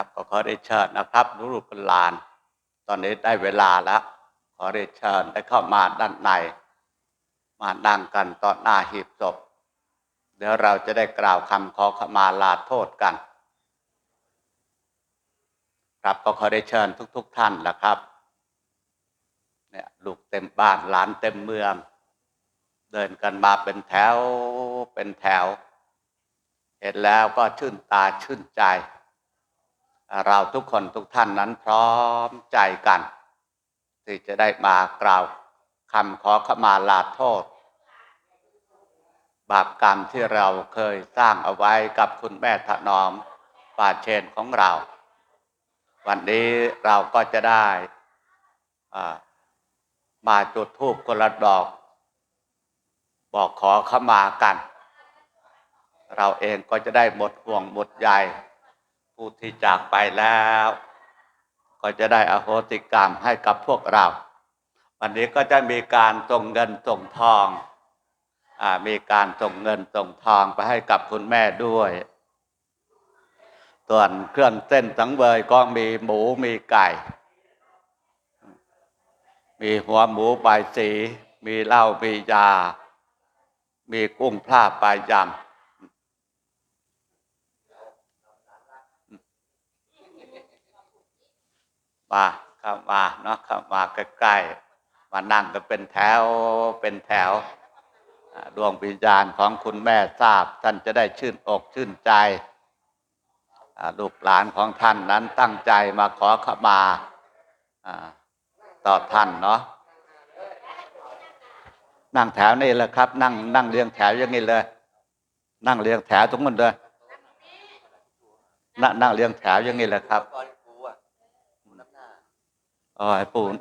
ครับ ก็ขอได้เชิญนะครับลูกๆหลาน ตอนนี้ได้เวลาแล้วขอได้เชิญได้เข้ามาด้านใน มานั่งกันต่อหน้าหีบศพ เดี๋ยวเราจะได้กล่าวคำขอขมาลาโทษกัน ครับก็ขอได้เชิญทุกๆท่านนะครับเนี่ยลูกเต็มบ้านหลานเต็มเมือง เดินกันมาเป็นแถวเป็นแถว เห็นแล้วก็ชื่นตาชื่นใจ เราทุกคนทุกท่านนั้นพร้อมใจกัน ที่จะได้มากล่าวคำขอขมาลาโทษ บาปกรรมที่เราเคยสร้างเอาไว้กับคุณแม่ถนอมป่าเชนของเรา วันนี้เราก็จะได้มาจุดธูปคนละดอก บอกขอขมากัน เราเองก็จะได้หมดห่วงหมดใย ผู้ที่จากไปแล้ว ก็จะได้อโหสิกรรมให้กับพวกเรา วันนี้ก็จะมีการส่งเงินส่งทองอมีการส่งเงินส่งทองไปให้กับคุณแม่ด้วยส่วนเครื่องเส้นสังเวยก็มีหมูมีไก่ มีหัวหมูใบายสี มีเหล้ามียา มีกุ้งพลาปลายำ มาเข้ามาเนาะเข้ามาใกล้ๆมานั่งกันเป็นแถวเป็นแถวดวงวิญญาณของคุณแม่ทราบ ท่านจะได้ชื่นอกชื่นใจลูกหลานของท่านนั้นตั้งใจมาขอขมาอ่าต่อท่านเนาะนั่งแถวนี่แหละครับ นั่งนั่งเรียงแถวอย่างนี้เลย นั่งเรียงแถวทุกคนเลยนั่งนั่งเรียงแถวอย่างนี้แหละครับ ก่อนกูอะกูน้ำหน้า อ๋อไอ้ปูน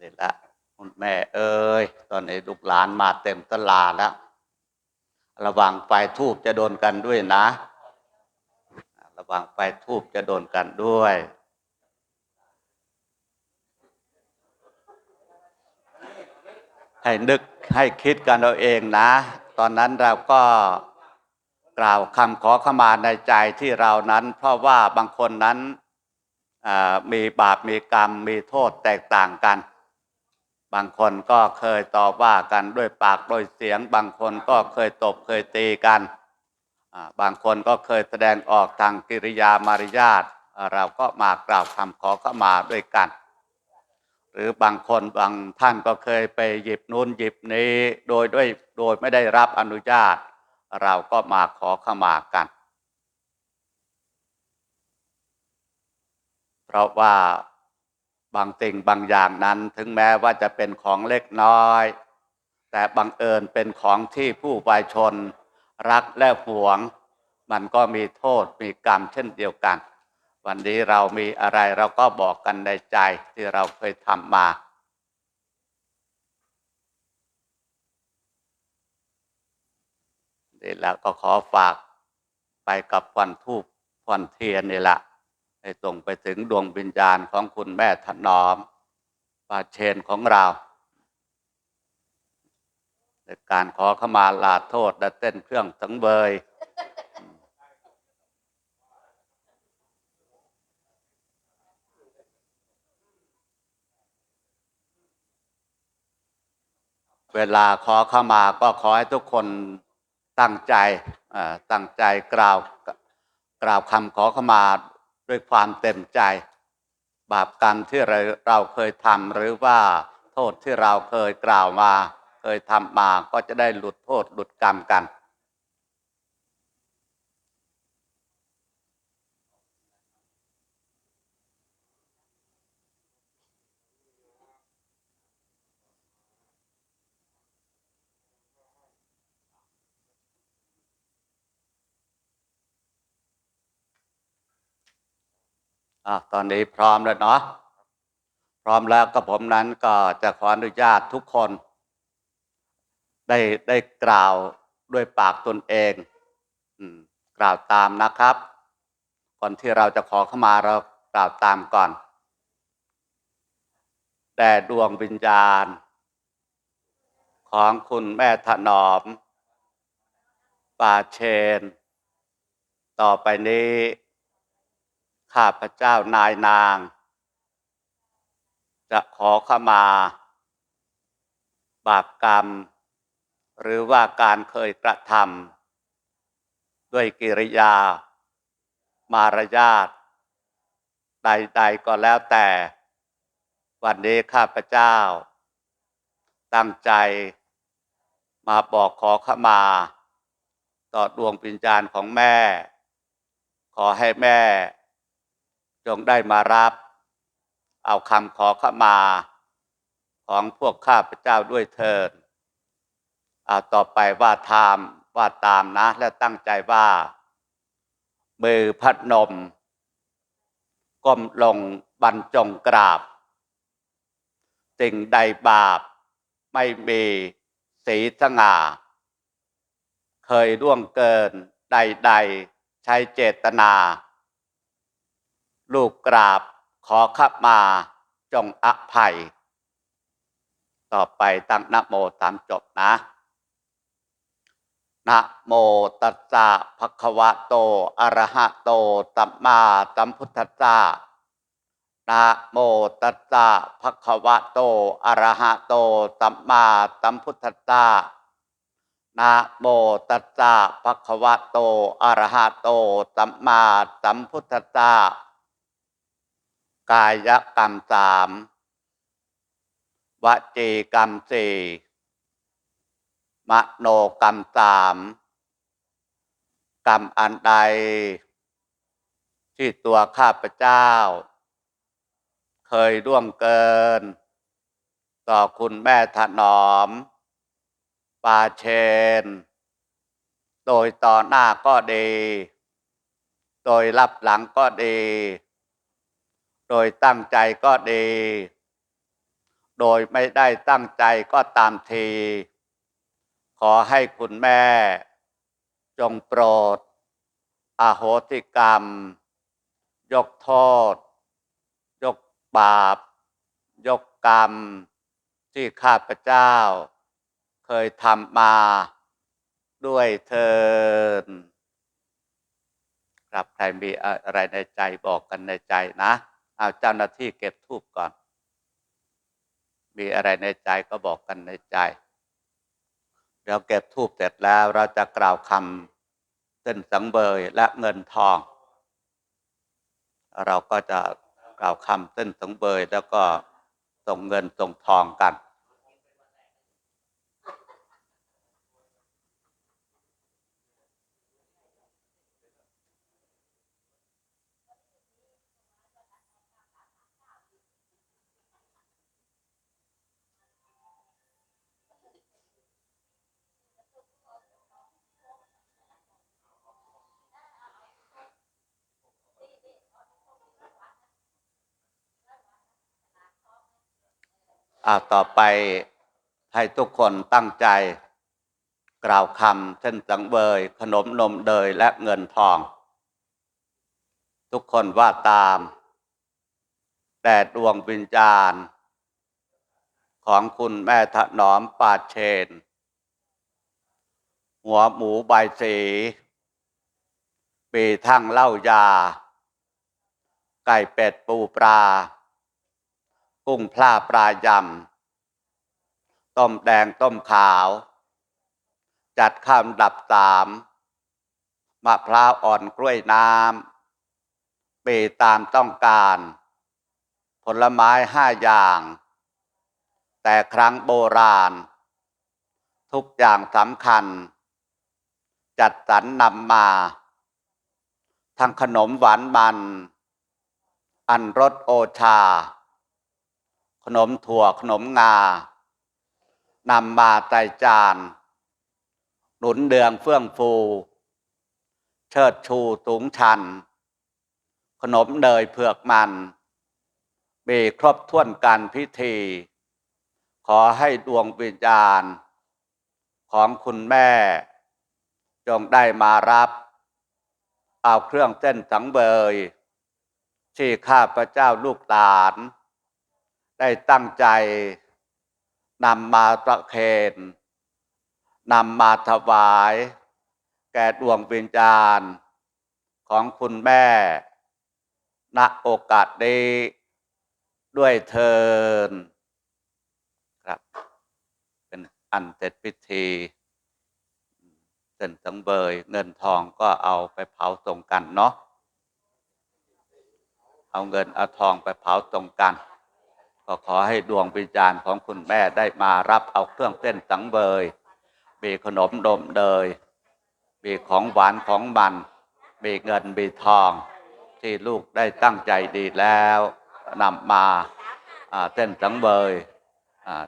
นี่ละ คุณแม่เอ้ย ตอนนี้ลูกหลานมาเต็มตลาดแล้ว ระวังไฟทูบจะโดนกันด้วยนะ ระวังไฟทูบจะโดนกันด้วยให้นึกให้คิดกันเอาเองนะ ตอนนั้นเราก็กล่าวคำขอขมาในใจที่เรานั้น เพราะว่าบางคนนั้นมีบาปมีกรรมมีโทษแตกต่างกัน บางคนก็เคยต่อว่ากันด้วยปากด้วยเสียง บางคนก็เคยตบเคยตีกัน บางคนก็เคยแสดงออกทางกิริยามารยาทเราก็มากล่าวคำขอขมาด้วยกัน หรือบางคนบางท่านก็เคยไปหยิบนู้นหยิบนี้โดยด้วยโดยไม่ได้รับอนุญาต เราก็มาขอขมากัน เพราะว่า บางสิ่งบางอย่างนั้นถึงแม้ว่าจะเป็นของเล็กน้อย แต่บังเอิญเป็นของที่ผู้วายชน รักและหวง มันก็มีโทษมีกรรมเช่นเดียวกัน วันนี้เรามีอะไรเราก็บอกกันในใจที่เราเคยทำมานี่แหละก็ขอฝากไปกับควันทูบควันเทียนนี่แหละ ให้ส่งไปถึงดวงวิญญาณของคุณแม่ถนอมปาเชนของเราในการขอขมาลาโทษ และเต้นเครื่องสังเบย เวลาขอเข้ามาก็ขอให้ทุกคนตั้งใจตั้งใจกล่าวกล่าวคำขอเข้ามา ด้วยความเต็มใจ บาปกรรมที่เราเราเคยทำหรือว่าโทษที่เราเคยกล่าวมา เคยทำมาก็จะได้หลุดโทษหลุดกรรมกัน อะตอนนี้พร้อมแล้วเนาะพร้อมแล้วกับผมนั้นก็จะขออนุญาตทุกคน ได้ได้กล่าวด้วยปากตนเองอกล่าวตามนะครับ ก่อนที่เราจะขอเข้ามาเรากล่าวตามก่อน แต่ดวงวิญญาณ ของคุณแม่ถนอม ป่าเชน ต่อไปนี้ ข้าพเจ้านายนาง จะขอขมา บาปกรรม หรือว่าการเคยกระทำด้วยกิริยา มารยาทใดๆก็แล้วแต่ วันนี้ข้าพเจ้า ตั้งใจมาบอกขอขมา ต่อดวงวิญญาณของแม่ ขอให้แม่ งได้มารับ เอาคำขอขมา ของพวกข้าพเจ้าด้วยเถิดเอาต่อไปว่าทามว่าตามนะ และตั้งใจว่า มือพัดนมก้มลงบรรจงกราบ สิ่งใดบาป ไม่มีสีสง่า เคยร่วงเกินใด ๆ ใช้เจตนา ลูกกราบขอขับมาจงอภัย ต่อไปตั้งนะโมตามจบนะนะโมตัสสะภะคะวะโตอะระหะโตสัมมาสัมพุทธัสสะนะโมตัสสะภะคะวะโตอะระหะโตสัมมาสัมพุทธัสสะนะโมตัสสะภะคะวะโตอะระหะโตสัมมาสัมพุทธัสสะ กายกรรมสามวจีกรรมสี่มโนกรรมสามกรรมอันใด ที่ตัวข้าพเจ้า เคยร่วงเกิน ต่อคุณแม่ถนอม ปาเชน โดยต่อหน้าก็ดี โดยรับหลังก็ดี โดยตั้งใจก็ดี โดยไม่ได้ตั้งใจก็ตามที ขอให้คุณแม่ จงโปรดอโหสิกรรม ยกโทษ ยกบาป ยกกรรม ที่ข้าพเจ้า เคยทำมาด้วยเทินครับใครมีอะไรในใจบอกกันในใจนะ เอาเจ้าหน้าที่เก็บทูบก่อน มีอะไรในใจก็บอกกันในใจ เดี๋ยวเก็บทูบเสร็จแล้วเราจะกล่าวคำเส้นสังเบยและเงินทอง เราก็จะกล่าวคำเส้นสังเบยแล้วก็ส่งเงินส่งทองกัน อาต่อไปให้ทุกคนตั้งใจ กล่าวคำเช่นสังเบยขนมนมเดยและเงินทอง ทุกคนว่าตาม แต่ดวงวิญญาณ ของคุณแม่ถนอมปาเชน หัวหมูใบสีปีทั้งเล้ายา ไก่เป็ดปูปลา กุ้งพลาปลายำ ต้มแดงต้มขาว จัดข้าวดับสามมะพร้าวอ่อนกล้วยน้ำปีตามต้องการ ผลไม้ห้าอย่าง แต่ครั้งโบราณ ทุกอย่างสำคัญ จัดสรรนำมาทั้งขนมหวานมัน อันรสโอชา นมถั่วขนมงานำมาใส่จาน หนุนเดืองเฟื่องฟู เชิดชูสูงชัน ขนมเนยเผือกมันมีครบถ้วนการพิธี ขอให้ดวงวิญญาณ ของคุณแม่ จงได้มารับ เอาเครื่องเส้นสังเบยที่ข้าพระเจ้าลูกหลาน ได้ตั้งใจนำมาประเคนนำมาถวาย แก่ดวงวิญญาณ ของคุณแม่ ณโอกาสนี้ด้วยเทินครับ เป็นอันเสร็จพิธีเส้นสังเบยเงินทองก็เอาไปเผาตรงกันเนาะเอาเงินเอาทองไปเผาตรงกัน ก็ขอให้ดวงวิญญาณของคุณแม่ได้มารับเอาเครื่องเส้นสังเบย มีขนมนมเดย มีของหวานของมัน มีเงินมีทอง ที่ลูกได้ตั้งใจดีแล้วนำมาเส้นสังเบย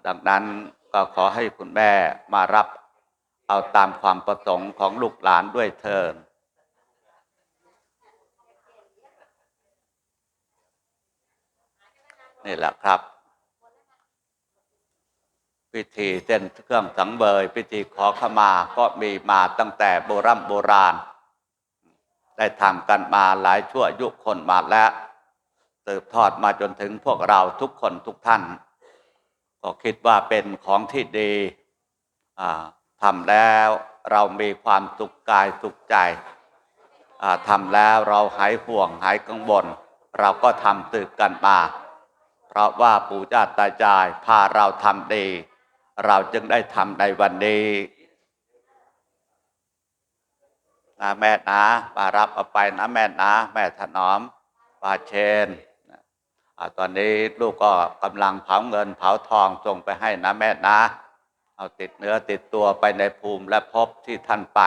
ดังนั้นก็ขอให้คุณแม่มารับเอาตามความประสงค์ของลูกหลานด้วยเถิดนี่แหละครับ พิธีเส้นเครื่องสังเบยพิธีขอขมาก็มีมาตั้งแต่โบรโบราณ ได้ทำกันมาหลายชั่วอายุคนมาแล้วสืบทอดมาจนถึงพวกเราทุกคนทุกท่าน ก็คิดว่าเป็นของที่ดีทำแล้วเรามีความสุขกายสุขใจทำแล้วเราหายห่วงหายกังวลเราก็ทำสืบกันมา เพราะว่าปู่ย่าตายายพาเราทำดี เราจึงได้ทำในวันนี้นะแม่นะป้ารับเอาไปนะแม่นะแม่ถนอมปาเชนอตอนนี้ลูกก็กำลังเผาเงินเผาทองส่งไปให้นะแม่นะ เอาติดเนื้อติดตัวไปในภูมิและพบที่ท่านไป